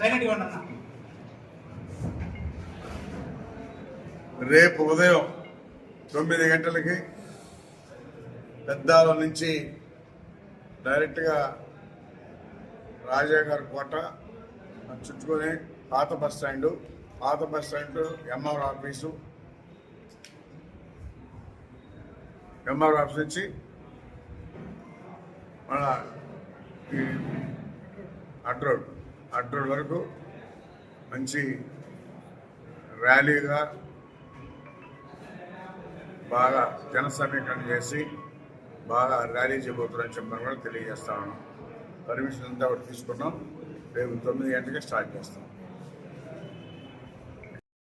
సైలెంట్గా ఉండన్నా రేపు ఉదయం తొమ్మిది గంటలకి పెద్దాల నుంచి డైరెక్ట్గా రాజాగారి కోట చుట్టుకొని పాత బస్ స్టాండ్ పాత bus stand MR office MR office నుంచి మన ఈ అడ్రోడ్. అడ్రోడ్ వరకు మంచి ర్యాలీగా బాగా జన సమీకరణ చేసి బాగా ర్యాలీ చేయబోతున్నారని చెప్పని కూడా తెలియజేస్తా ఉన్నాం. పర్మిషన్ అంతా తీసుకున్నాం. రేపు తొమ్మిది గంటలకి స్టార్ట్ చేస్తాం.